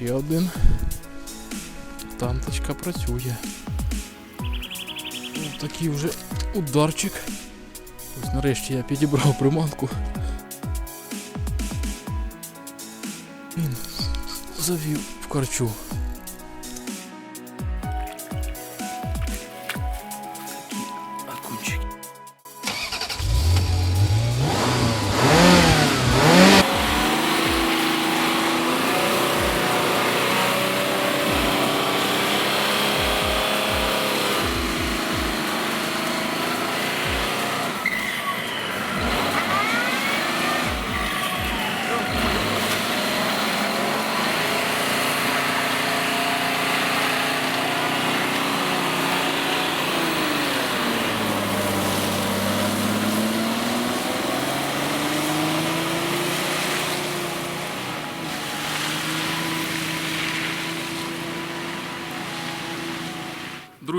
Ще один. Танточка працює. Ось такий вже ударчик. Ось нарешті я підібрав приманку. Він завів в карчу.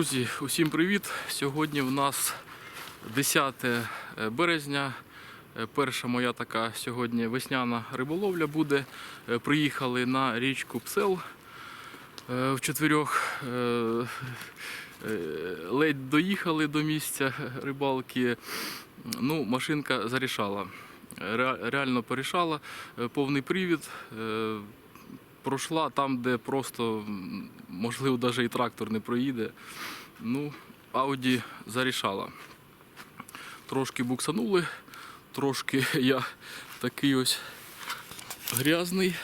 Друзі, усім привіт! Сьогодні в нас 10 березня. Е, Перша моя така сьогодні весняна риболовля буде. Е, Приїхали на річку Псел е, в чотирьох. Е, е, Ледь доїхали до місця рибалки. Ну, машинка зарішала. Реально порішала. Е, Повний привід. Е, Пройшла там, де просто, можливо, навіть і трактор не проїде. Ну, Ауді зарішала. Трошки буксанули, трошки я такий ось грязний.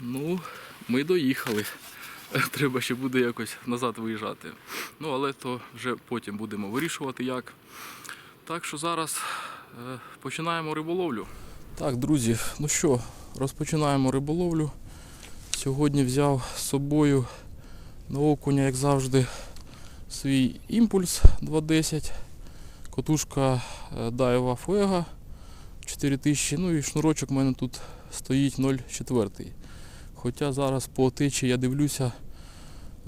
Ну, ми доїхали. Треба ще буде якось назад виїжджати. Ну, але то вже потім будемо вирішувати як. Так що зараз е, починаємо риболовлю. Так, друзі, ну що, розпочинаємо риболовлю. Сьогодні взяв з собою на окуня, як завжди, свій імпульс 210, котушка Daiwa Fuego 4000, ну і шнурочок у мене тут стоїть 0,4. Хоча зараз по течі я дивлюся,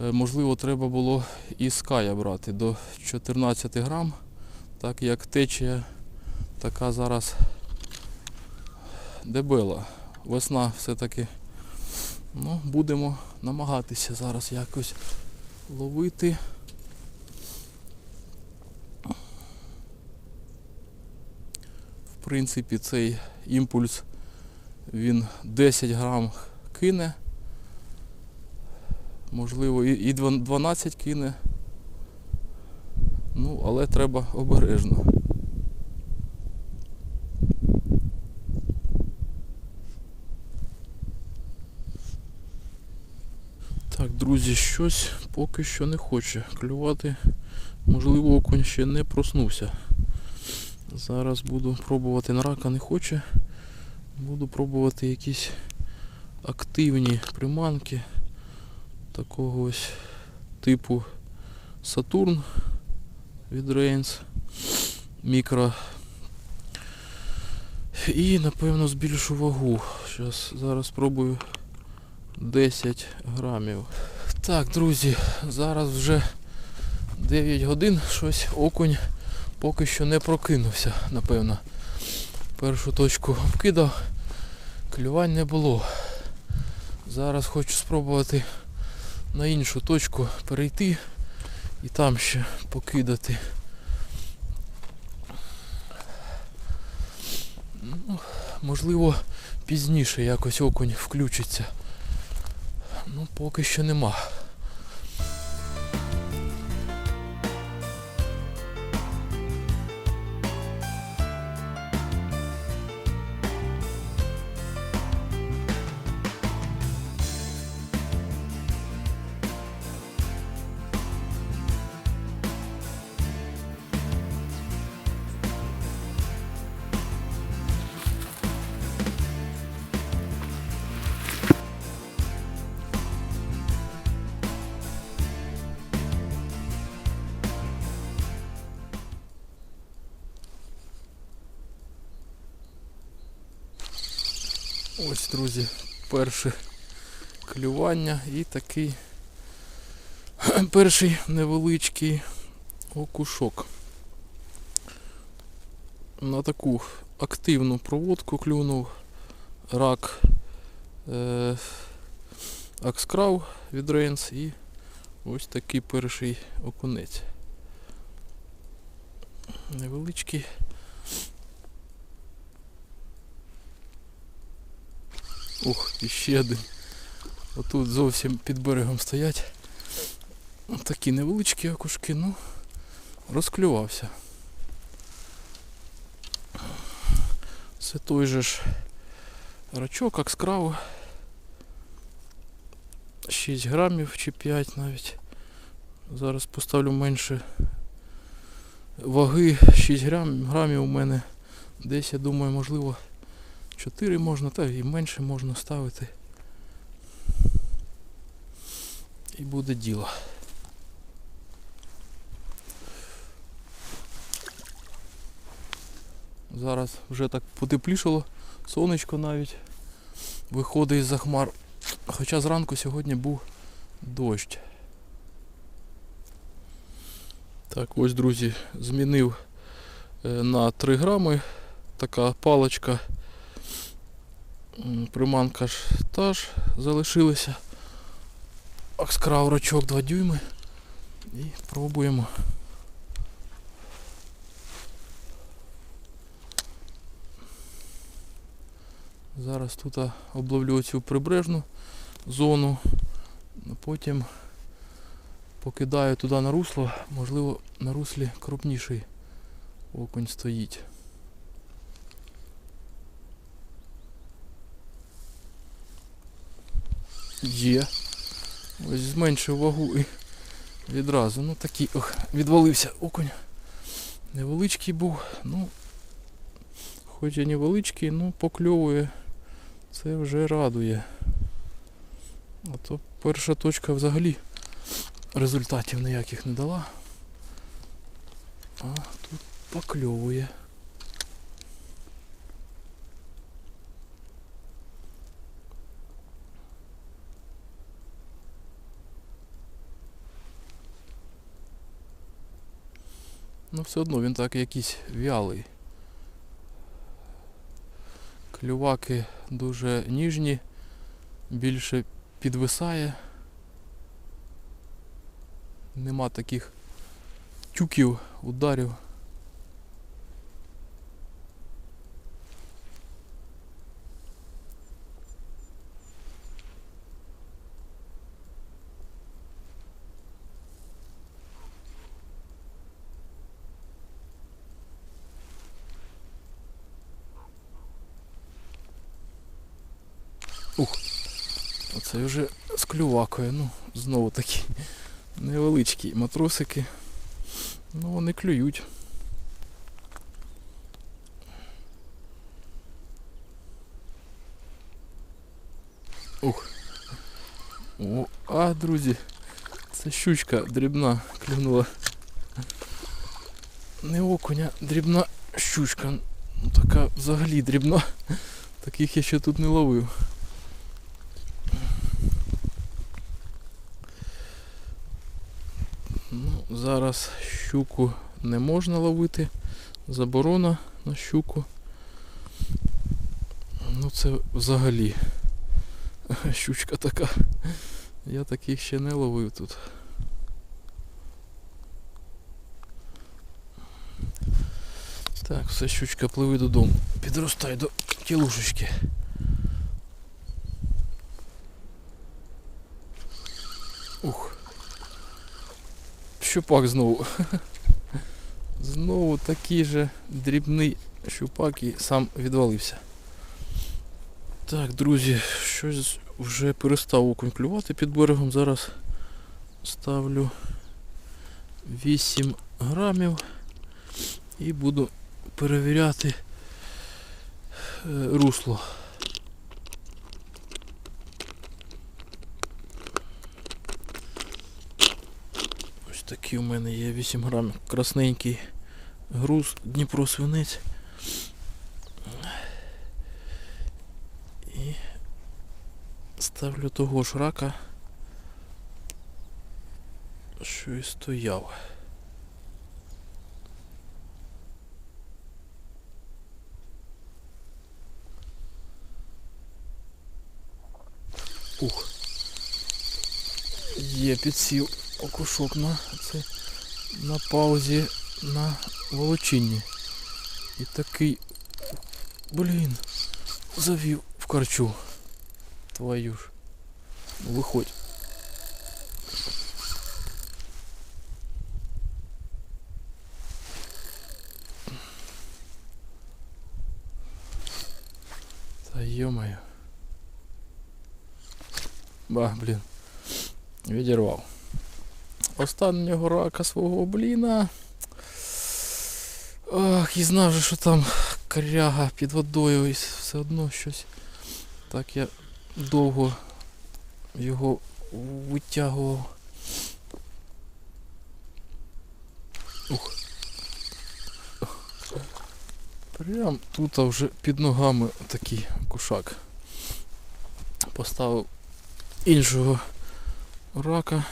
е, можливо, треба було і ская брати до 14 грам, так як течія така зараз дебела. Весна все-таки Ну, будемо намагатися зараз якось ловити. В принципі, цей імпульс він 10 грам кине. Можливо, і і 12 кине. Ну, але треба обережно. Так, друзі, щось поки що не хоче клювати. Можливо, окунь ще не проснувся. Зараз буду пробувати на рака не хоче. Буду пробувати якісь активні приманки такого ось типу Сатурн від Reigns мікро. І напевно збільшу вагу. Щас, зараз спробую 10 грамів. Так, друзі, зараз вже 9 годин, щось окунь поки що не прокинувся, напевно. Першу точку вкидав, клювань не було. Зараз хочу спробувати на іншу точку перейти і там ще покидати. Ну, можливо, пізніше якось окунь включиться. Ну, поки що нема. Ось, друзі, перше клювання і такий перший невеличкий окушок. На таку активну проводку клюнув рак е, Акскрав від Рейнс і ось такий перший окунець. Невеличкий. Ух, і ще один. Отут зовсім під берегом стоять. Такі невеличкі окушки, ну, розклювався. Це той же ж рачок, акскрав. 6 грамів чи 5 навіть. Зараз поставлю менше ваги 6 грам, грамів у мене. Десь, я думаю, можливо 4 можна, та і менше можна ставити. І буде діло. Зараз вже так потеплішало, сонечко навіть виходить із-за хмар. Хоча зранку сьогодні був дощ. Так, ось, друзі, змінив е, на 3 грами така паличка. Приманка ж та ж залишилася. Акскрав рачок 2 дюйми. І пробуємо. Зараз тут обловлю цю прибережну зону, потім покидаю туди на русло, можливо на руслі крупніший окунь стоїть. Є. Ось зменшив вагу і відразу. Ну такий ох, відвалився окунь. Невеличкий був, ну хоч і невеличкий, ну покльовує. Це вже радує. А то перша точка взагалі результатів ніяких не дала. А тут покльовує. Ну все одно він так якийсь вялий. Клюваки дуже ніжні, більше підвисає. Нема таких тюків, ударів. Оце вже з клювакою, ну, знову такі невеличкі матросики. Ну вони клюють. Ух. О, а, друзі, це щучка дрібна клюнула. Не окуня, дрібна щучка. Ну, така взагалі дрібна. Таких я ще тут не ловив. Ну, зараз щуку не можна ловити. Заборона на щуку. Ну це взагалі щучка така. Я таких ще не ловив тут. Так, все щучка пливи додому. Підростай до тілушечки. Щупак знову. Знову такий же дрібний щупак і сам відвалився. Так, друзі, щось вже перестав окунь клювати під берегом. Зараз ставлю 8 грамів і буду перевіряти е, русло. Такий у мене є 8 грамів. Красненький груз Дніпро свинець. І ставлю того ж рака, що і стояв. Ух, Є, підсів окушок на, це, на паузі на волочинні. І такий, блін, завів в карчу. Твою ж. Ну, Виходь. Та йомаю. Ба, блін. Відірвав. Останнього рака свого бліна. Ах, і знав же, що там коряга під водою і все одно щось. Так я довго його витягував. Ух. Прям тут вже під ногами такий кушак. Поставив іншого рака.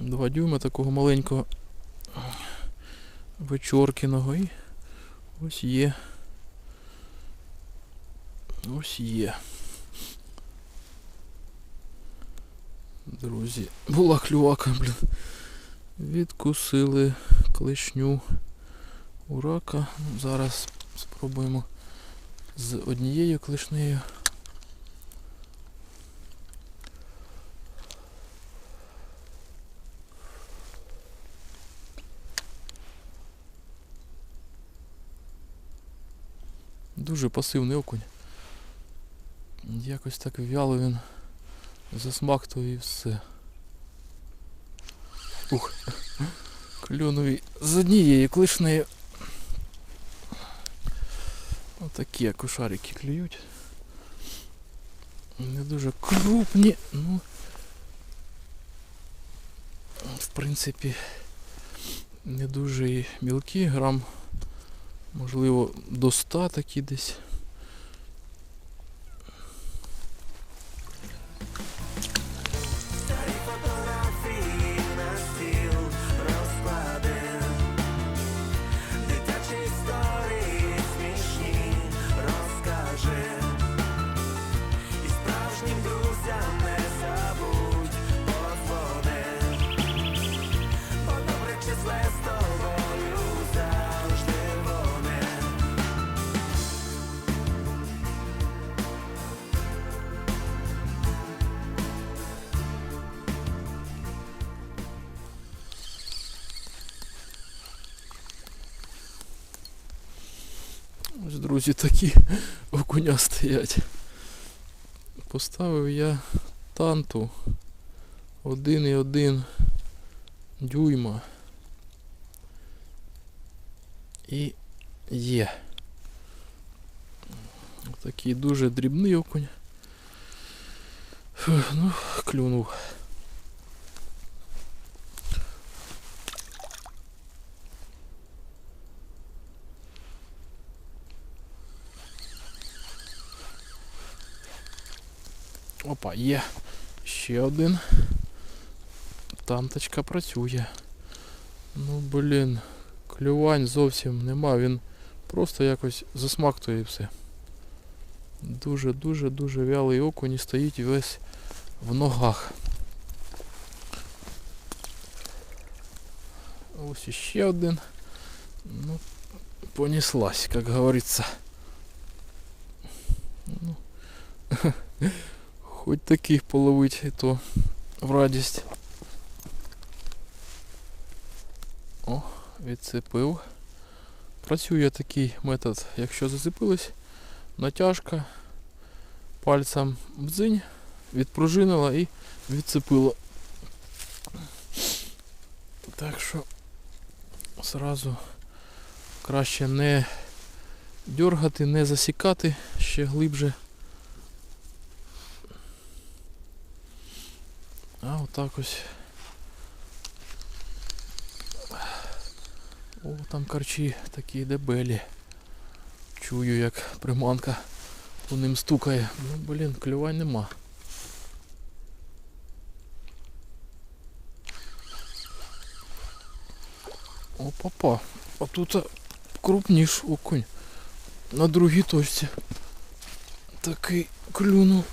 Два дюйма такого маленького вечоркиного і ось є. Ось є. Друзі, була клювака, блін. Відкусили клешню у рака. Ну, Зараз спробуємо з однією клешнею. Дуже пасивний окунь. Якось так вяло він засмактує і все. Ух. Кльонові з однією клишнею. Отакі акушарики клюють. Не дуже крупні, ну в принципі не дуже і мілкі, грам можливо до 100 такі десь. Друзі, такі окуня стоять. Поставив я танту 1,1 дюйма. І є. Такий дуже дрібний окунь. Фух, ну, клюнув. Опа, є. Ще один. Танточка працює. Ну блін, клювань зовсім нема, він просто якось засмактує все. Дуже-дуже дуже вялий окунь і стоїть весь в ногах. Ось іще один. Ну, понеслась, як говориться. Ну, Хоч таких половить, і то в радість. О, відцепив. Працює такий метод, якщо зацепилось, натяжка, пальцем бдзинь, відпружинила і відцепила. Так що зразу краще не дергати, не засікати ще глибше. А отак ось. О, там карчі такі дебелі. Чую, як приманка по ним стукає. Ну, блін, клювань нема. О, папа. А тут крупніш окунь. На другій точці. Такий клюнув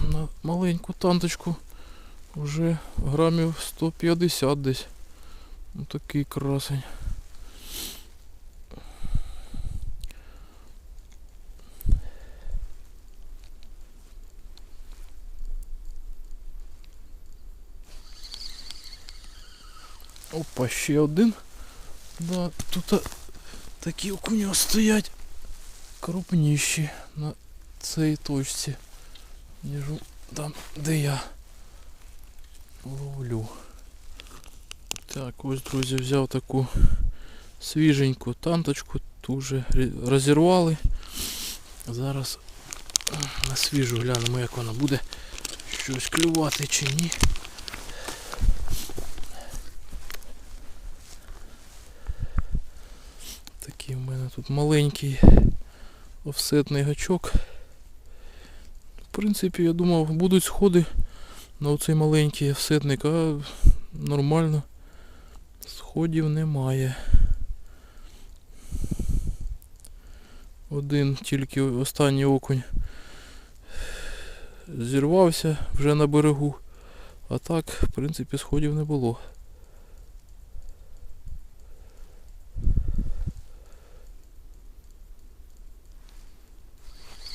на маленьку танточку. Вже грамів 150 десь. Ну такий красень. Опа, ще один. Да, тут такі окуня стоять крупніші на цій точці, ніж там, де я ловлю. Так, ось, друзі, взяв таку свіженьку танточку, ту вже розірвали. Зараз на свіжу глянемо, як вона буде щось клювати чи ні. Такий в мене тут маленький офсетний гачок. В принципі, я думав, будуть сходи на оцей маленький офсетник, а нормально. Сходів немає. Один тільки останній окунь зірвався вже на берегу. А так, в принципі, сходів не було.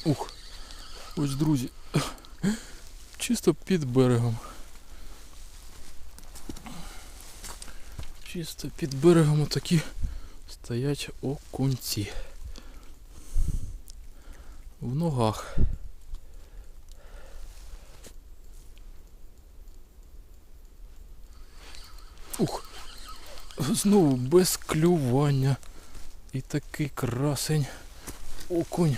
Ух, ось друзі. Чисто під берегом. Чисто під берегом отакі стоять окунці. В ногах. Ух. Знову без клювання. І такий красень окунь.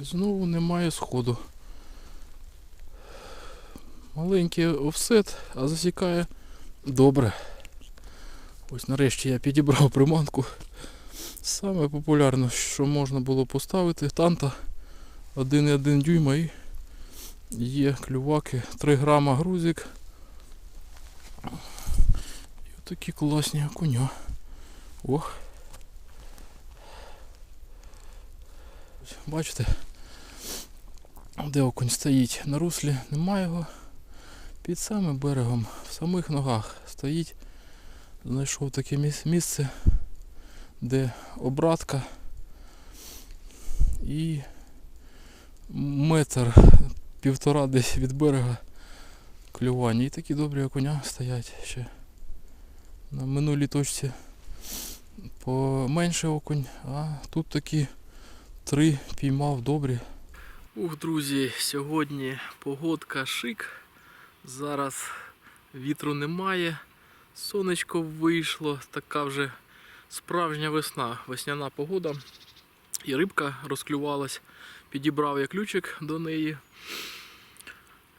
Знову немає сходу. Маленький офсет, а засікає добре. Ось нарешті я підібрав приманку. Саме популярне, що можна було поставити, танта 1,1 дюйма і є клюваки, 3 грама грузик. І такі класні окуня. Ох. Бачите, де окунь стоїть на руслі, немає його. Під самим берегом, в самих ногах стоїть. Знайшов таке місце, де обратка і метр півтора десь від берега клювання. І такі добрі окуня стоять ще. На минулій точці поменше окунь, а тут такі три піймав добрі. Ух, друзі, сьогодні погодка шик. Зараз вітру немає. Сонечко вийшло, така вже справжня весна, весняна погода. І рибка розклювалась. Підібрав я ключик до неї.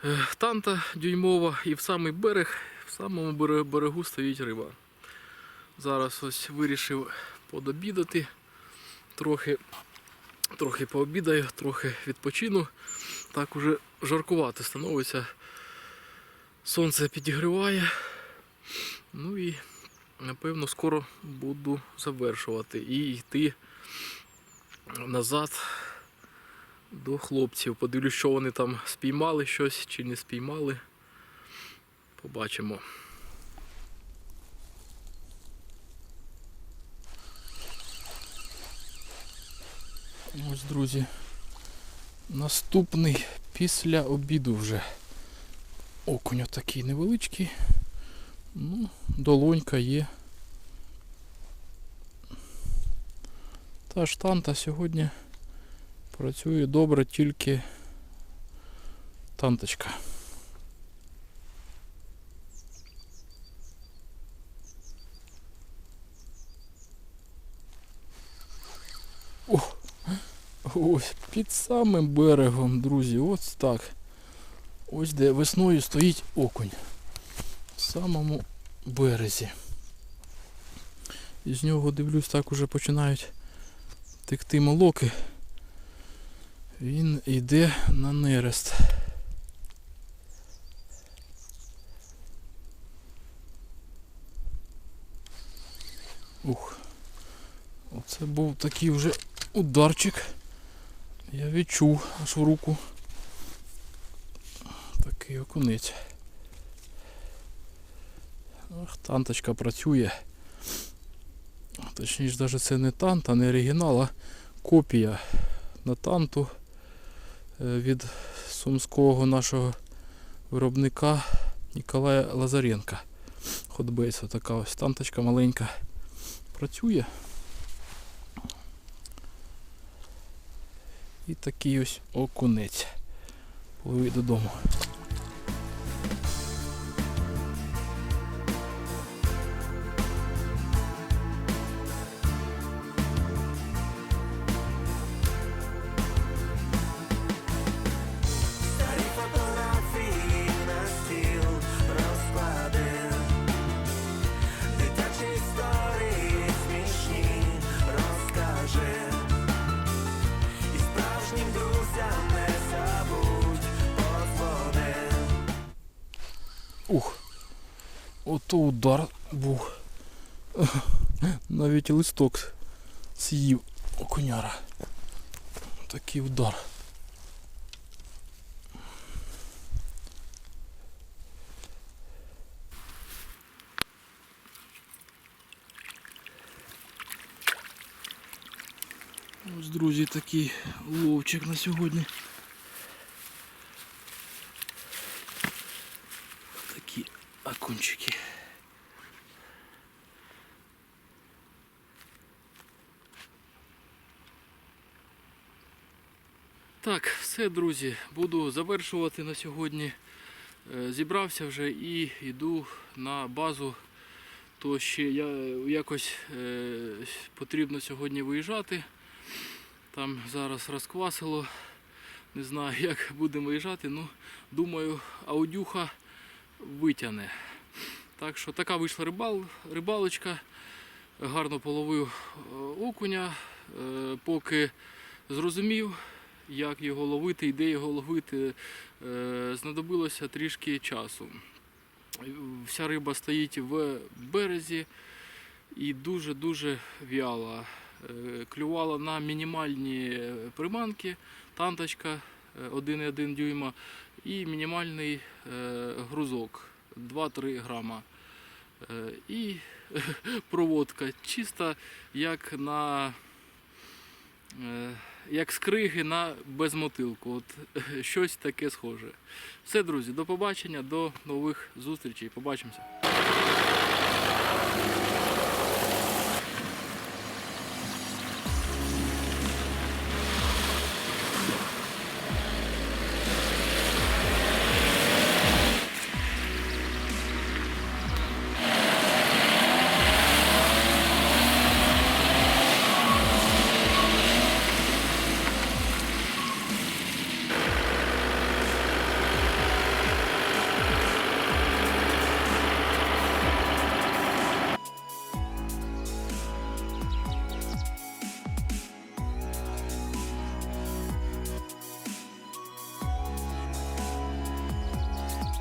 Е, Танта дюймова і в самий берег, в самому берегу стоїть риба. Зараз ось вирішив подобідати. Трохи трохи пообідаю, трохи відпочину. Так уже жаркувати становиться. Сонце підігріває. Ну і напевно скоро буду завершувати і йти назад до хлопців. Подивлюсь, що вони там спіймали щось чи не спіймали. Побачимо. Ось, друзі. Наступний після обіду вже. Окунь такий невеличкий. Ну, долонька є. Та штанта сьогодні працює добре тільки танточка. О, ось під самим берегом, друзі, ось так. Ось де весною стоїть окунь. В самому березі. І з нього дивлюсь, так уже починають текти молоки. Він йде на нерест. Ух. Оце був такий вже ударчик. Я відчув аж в руку. Такий окунець. Ах, танточка працює. Точніше, навіть це не тант, а не оригінал, а копія натанту е, від сумського нашого виробника Ніколая Лазаренка. Ходбейс така ось танточка маленька. Працює. І такий ось окунець. Пливи додому. Ото удар був. Навіть листок з'їв окуняра. Такий удар. Ось, друзі, такий ловчик на сьогодні. Такі окунчики. Так, все, друзі, буду завершувати на сьогодні. Е, Зібрався вже і йду на базу. То ще я якось е, потрібно сьогодні виїжджати. Там зараз розквасило. Не знаю, як будемо виїжджати. Ну, думаю, аудюха витягне. Так що така вийшла рибал, рибалочка. Гарно половив е, окуня. Поки зрозумів, як його ловити і де його ловити, е, знадобилося трішки часу. Вся риба стоїть в березі і дуже-дуже в'яла. Е, Клювала на мінімальні приманки, танточка е, 1,1 дюйма і мінімальний е, грузок 2-3 грама. Е, І проводка чиста, як на е, як скриги на безмотилку. От щось таке схоже. Все, друзі, до побачення, до нових зустрічей. Побачимося.